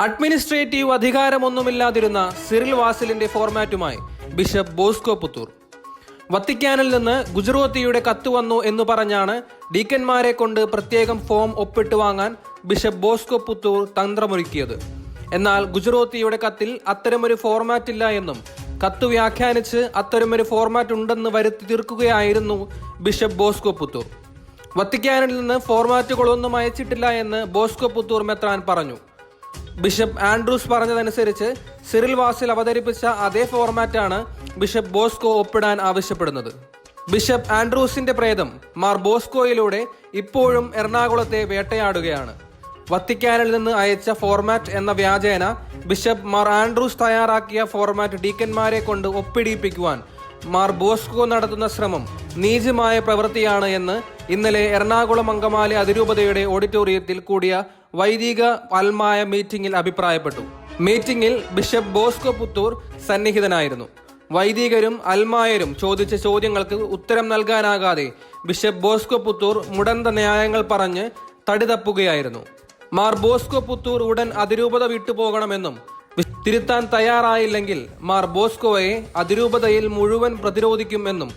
Administrative അധികാരമൊന്നുമില്ലാതിരുന്ന Cyril വാസിലിന്റെ ഫോർമാറ്റുമായി ബിഷപ്പ് ബോസ്കോ പുത്തൂർ. വത്തിക്കാനിൽ നിന്ന് ഗുജറോത്തിയുടെ കത്ത് വന്നു എന്ന് പറഞ്ഞാണ് ഡീക്കന്മാരെ കൊണ്ട് പ്രത്യേകം ഫോം ഒപ്പിട്ട് വാങ്ങാൻ ബിഷപ്പ് ബോസ്കോ പുത്തൂർ തന്ത്രമൊരുക്കിയത്. എന്നാൽ ഗുജറോത്തിയുടെ കത്തിൽ അത്തരമൊരു ഫോർമാറ്റ് ഇല്ല എന്നും കത്ത് വ്യാഖ്യാനിച്ച് അത്തരമൊരു ഫോർമാറ്റ് ഉണ്ടെന്ന് വരുത്തി തീർക്കുകയായിരുന്നു ബിഷപ്പ് ബോസ്കോ പുത്തൂർ. വത്തിക്കാനിൽ നിന്ന് ഫോർമാറ്റുകളൊന്നും അയച്ചിട്ടില്ല എന്ന് ബോസ്കോ പുത്തൂർ മെത്രാൻ പറഞ്ഞു. ബിഷപ്പ് ആൻഡ്രൂസ് പറഞ്ഞതനുസരിച്ച് സിറിൽ വാസിൽ അവതരിപ്പിച്ച അതേ ഫോർമാറ്റാണ് ബിഷപ്പ് ബോസ്കോ ഒപ്പിടാൻ ആവശ്യപ്പെടുന്നത്. ബിഷപ്പ് ആൻഡ്രൂസിന്റെ പ്രേതം മാർ ബോസ്കോയിലൂടെ ഇപ്പോഴും എറണാകുളത്തെ വേട്ടയാടുകയാണ്. വത്തിക്കാനിൽ നിന്ന് അയച്ച ഫോർമാറ്റ് എന്ന വ്യാജേന ബിഷപ്പ് മാർ ആൻഡ്രൂസ് തയ്യാറാക്കിയ ഫോർമാറ്റ് ഡീക്കന്മാരെ കൊണ്ട് ഒപ്പിടിയിപ്പിക്കുവാൻ മാർ ബോസ്കോ നടത്തുന്ന ശ്രമം നീചമായ പ്രവൃത്തിയാണ് എന്ന് ഇന്നലെ എറണാകുളം അങ്കമാലി അതിരൂപതയുടെ ഓഡിറ്റോറിയത്തിൽ കൂടിയ വൈദിക അൽമായ മീറ്റിംഗിൽ അഭിപ്രായപ്പെട്ടു. മീറ്റിംഗിൽ ബിഷപ്പ് ബോസ്കോ പുത്തൂർ സന്നിഹിതനായിരുന്നു. വൈദികരും അൽമായരും ചോദിച്ച ചോദ്യങ്ങൾക്ക് ഉത്തരം നൽകാനാകാതെ ബിഷപ്പ് ബോസ്കോ പുത്തൂർ മുടന്ത ന്യായങ്ങൾ പറഞ്ഞ് തടിതപ്പുകയായിരുന്നു. മാർ ബോസ്കോ പുത്തൂർ ഉടൻ അതിരൂപത വിട്ടുപോകണമെന്നും തിരുത്താൻ തയ്യാറായില്ലെങ്കിൽ മാർ ബോസ്കോയെ അതിരൂപതയിൽ മുഴുവൻ പ്രതിരോധിക്കുമെന്നും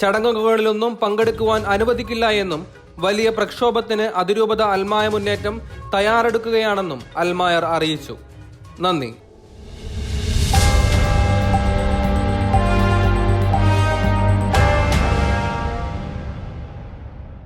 ചടങ്ങുകളിലൊന്നും പങ്കെടുക്കുവാൻ അനുവദിക്കില്ല എന്നും വലിയ പ്രക്ഷോഭത്തിന് അതിരൂപത അൽമായ മുന്നേറ്റം തയ്യാറെടുക്കുകയാണെന്നും അൽമായർ അറിയിച്ചു. നന്ദി.